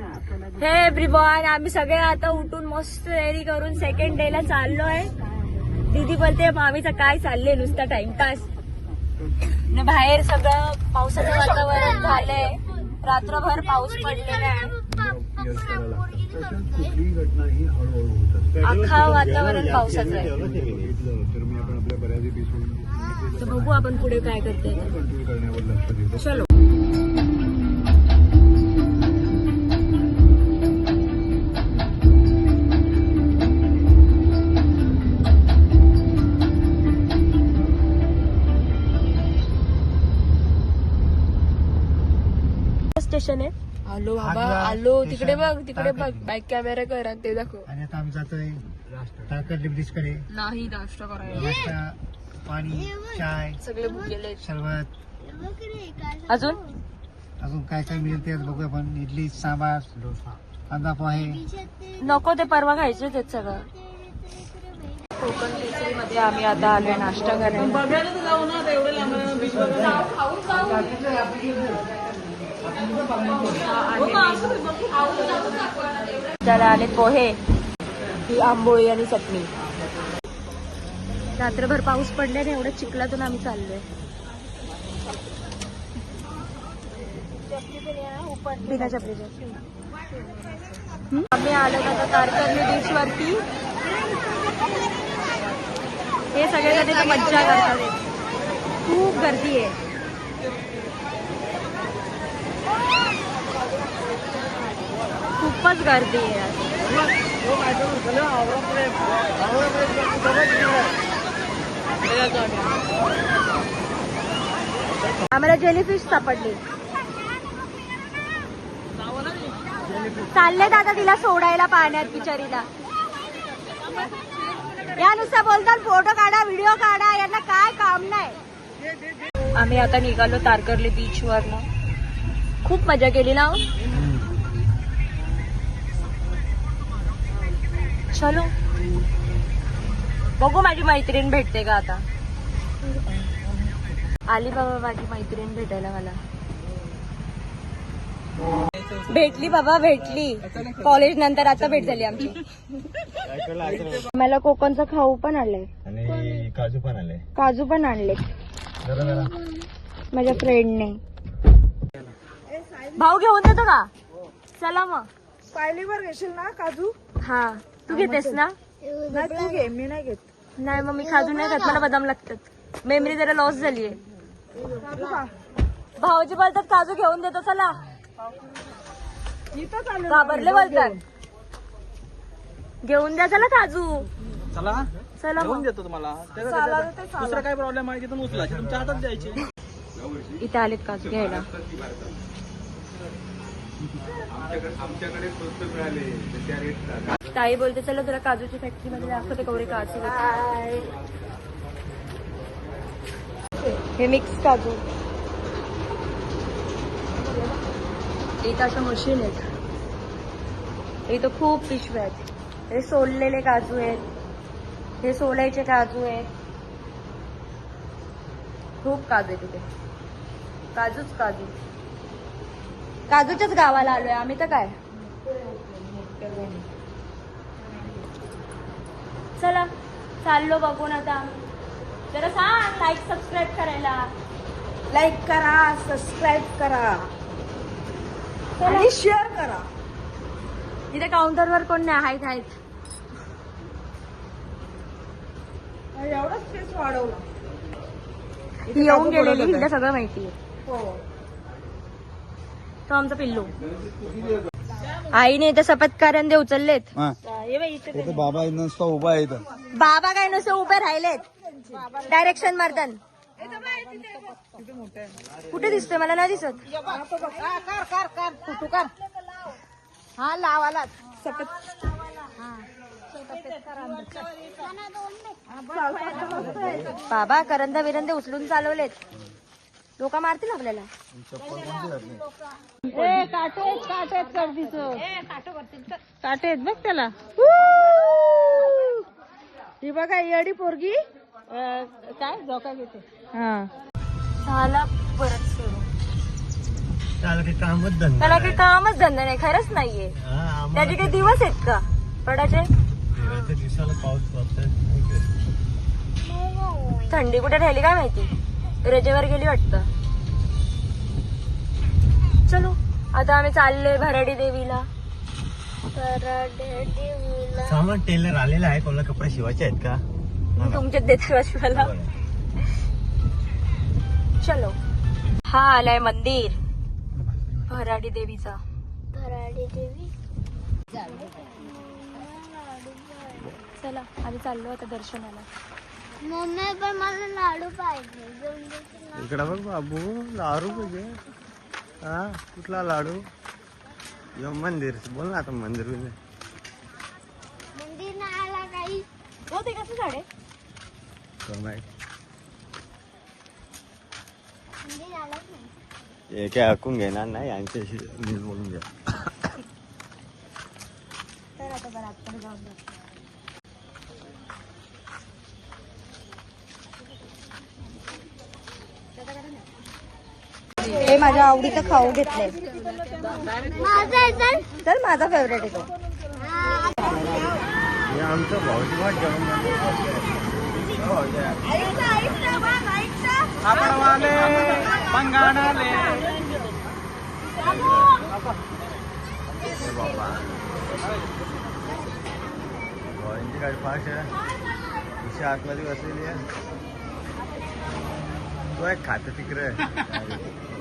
हे एव्हरीवन आम्ही सगळे आता उठून मस्त तयारी करून सेकंड डे ला चाललोय. दीदी बोलते मामीचा काय चाललंय नुसता टाइमपास बाहेर सगळं पावसाचं वातावरण झालंय. रात्रभर पाऊस पडलेला आहे. अख्खा वातावरण पावसाचं आहे. तर बघू आपण पुढे काय करते चलो. स्टेशन आहे. आलो बाबा आलो. तिकडे बघ तिकडे बघ. तारकर्ली. बॅक कॅमेरा कर आणि ते दाखव. आणि आता आम्ही जातोय तारकर्ली ब्रिजकडे. नाही नाश्ता करायला. नाश्ता पाणी चाय सगळे बुक गेले सरबत अजून? अजून काय काय मिळेल ते बघूया आपण. इडली सांबार कांदा पोहे. नको ते परवा खायचे तेच सगळं. कोकण केसरी मध्ये आम्ही आता आलोय नाश्ता करायला. त्याला आले पोहे ही आंबोळी आणि चटणी. रात्रभर पाऊस पडल्याने एवढं चिखलातून आम्ही चाललोय. बिना चपलीचे आम्ही आलो आता तारकर्ली बीच वरती हे सगळे जण मज्जा करतात. खूप गर्दी आहे. खूपच गर्दी आहे आम्हाला जेलीफिश सापडली. चालले दादा तिला सोडायला पाण्यात बिचारीला. या नुसतं बोलतात फोटो काढा व्हिडिओ काढा यांना काय काम नाही. आम्ही आता निघालो तारकर्ली बीच वर खूप मजा केली ना? चलो. बघू माझी मैत्रीण भेटते का आता? आली बाबा माझी मैत्रीण भेटायला मला. भेटली बाबा भेटली. कॉलेज नंतर आता भेट झाली आमची. मला कोकणचं खाऊ पण आणलंय आणि काजू पण आले काजू पण आणले. माझ्या फ्रेंडने भाऊ घेऊन देतो का? चला मग. पायलीवर घेशील ना काजू? हा. तू घेतेस ना? नाही तू घे मी नाही घेत. नाही मग मी काजू नाही खात मला बदाम लागतात. मेमरी जरा लॉस झालीये. भाऊजी बोलतात काजू घेऊन देतो चला. घाबरले बोलतात. घेऊन द्या चला काजू. चला. चला घेऊन मग. देतो तुम्हाला. त्याचा त्याचा- दुसरा काय प्रॉब्लेम आहे तिथून उचलायचे. तुमच्या हातात द्यायचे. इथे आलेत काजू घ्यायला. ताई बोलते चला तुला काजूची फॅक्टरी मध्ये दाखवते कवडे काजू हे मिक्स काजू. इथं अशा मशीन आहेत. इथं खूप पिशव्या आहेत हे सोललेले काजू आहेत. हे सोलायचे काजू आहेत. खूप काजू आहे तिथे काजूच काजू. काजूच्याच गावाला आलोय आम्ही तर काय? चला चाललो बघून आता जरा सांग लाईक सबस्क्राईब करायला. लाईक करा सबस्क्राईब करा. आणि शेअर करा. इथे काउंटरवर कोण नाही आहेत आहेत. एवढं स्पेस वाढवलं. येऊन गेलेली हिला सगळं माहिती आहे. हो. तो आमचा पिल्लू. आईने इथे सपत्कारंदे उचललेत. हे. बाई इथे? बाबा नुसता उभा आहे इथं. बाबा काय नुसते उभे राहिलेत. डायरेक्शन मारतान कुठे दिसतोय? मला नाही दिसत. कर कर कर फोटो कर हा लावाला सपत बाबा करंदा बिरंदे उचलून चालवलेत. लोक मारतील आपल्याला? काटे आहेत बघ त्याला. ही! बघा येडी पोरगी. काय? झोका घेते. झाला परत सुरू. त्याला काही कामच धंदा त्याला काही कामच धंदा नाही खरंच नाहीये. हा, त्याचे काही दिवस आहेत का? पडाचे दिवसाला पाऊस का? थंडी कुठे राहिली काय माहिती? रजेवर गेली वाटतं. चलो आता आम्ही चाललोय भराडी देवीला. भराडी देवीला. सामान टेलर आलेला आहे कोणाला कपडे शिवायचे आहेत का? मी तुमच्यात देते वाशवाला चलो. हा आलाय मंदिर. भराडी देवीचा. भराडी देवी. चला आम्ही चाललो आता दर्शनाला. मम्मी पण मला लाडू पाहिजे? इकडे बघ बाबू लाडू पाहिजे. हा कुठला लाडू? यो मंदिर. बोल ना आता मंदिर बिंदिर मंदिर नाही आला काही. हो ते कसं झाड आहे? कोण माहीत? मंदिर आलाच नाही? हे काय ऐकून घेणार नाही यांच्याशी नीट बोलून घ्या. तर आता बरं आतमध्ये जाऊन बघू. माझ्या आवडीचं खाऊ घेतलंय. तर? तर माझा फेवरेट आहे तो. हे आमचं भाऊजी वाट जेवण आपणवाले पंगाणाले बाबा भाऊजींची गाडी फास्ट आहे. आतमध्ये बसलेली आहे. तो एक खातं तिकडे. हा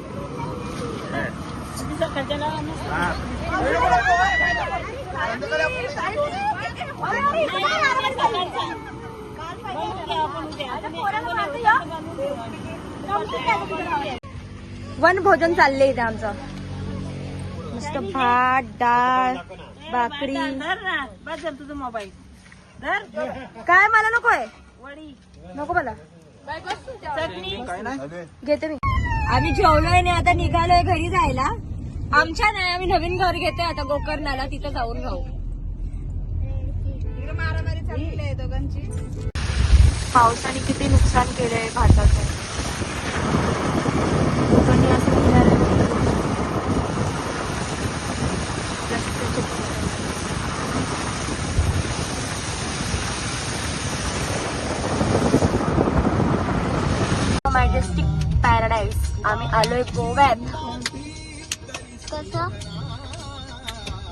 वन भोजन चाललंय इथे आमचं. मस्त भात डाळ भाकरी. तुझा मोबाईल काय मला नकोय? नको मला. घेते मी. आम्ही जेवलोय नाही आता निघालोय घरी जायला. आमच्या नाही आम्ही नवीन घर घेतोय आता गोकर्णाला तिथं जाऊन खाऊ मारामारी चाललेली आहे दोघांची. पावसाने किती नुकसान केलंय भाताचं आलोय गोव्यात. कसं?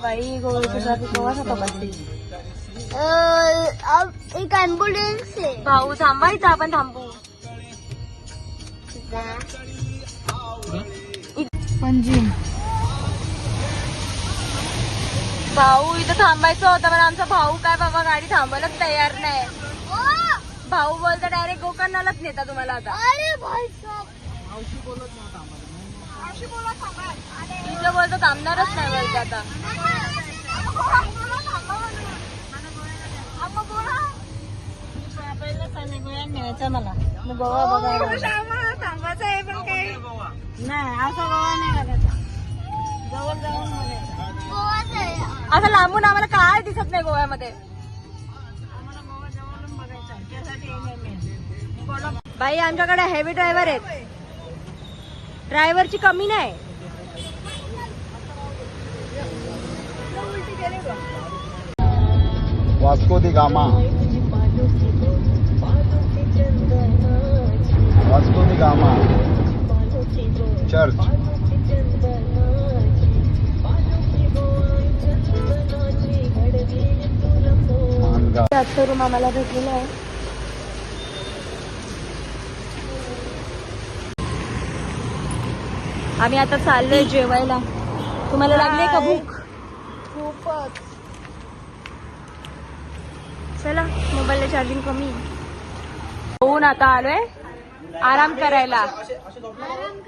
बाई गोव्याचा गोवा एक ॲम्ब्युलन्स आहे भाऊ थांबायचं आपण थांबू. भाऊ इथं थांबायचं होतं पण आमचा भाऊ काय बाबा गाडी थांबायलाच तयार नाही. भाऊ बोलतो डायरेक्ट गोकर्णालाच नेता तुम्हाला आता. अरे भाई साहब तिथं बोलतो थांबणारच नाही बोलतो आता. मग गोवा बघायला थांबायचं आहे पण काही नाही असं गोवा नाही बघायचा. जवळ जाऊन बघायचा गोवाच आहे असं लांबून आम्हाला काय दिसत नाही गोव्यामध्ये? आम्हाला गोवा जवळून बघायचा आहे. त्यासाठी आम्ही- बाई आमच्याकडे हेवी ड्रायव्हर आहेत. ड्रायव्हरची कमी नाही. वास्को दी गामा. वास्को दी गामा. चर्च. आजचा रूम आम्हाला भेटलेला आहे. आम्ही आता चाललोय जेवायला. तुम्हाला लागले का भूक? खूपच. चला मोबाईलला चार्जिंग कमी. होऊन आता आलोय. आराम करायला.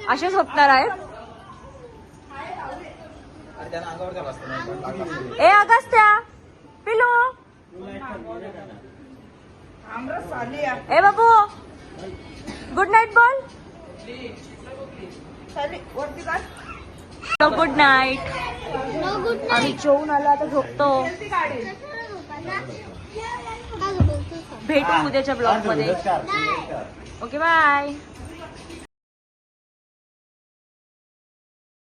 असे झोपणार आहेत. ए अगस्त्या पिलू. ए बाबू. गुड नाईट बोल. गुड नाईट नो गुड आम्ही जेवून आलो आता झोपतो. भेटू उद्याच्या ब्लॉगमध्ये. Okay bye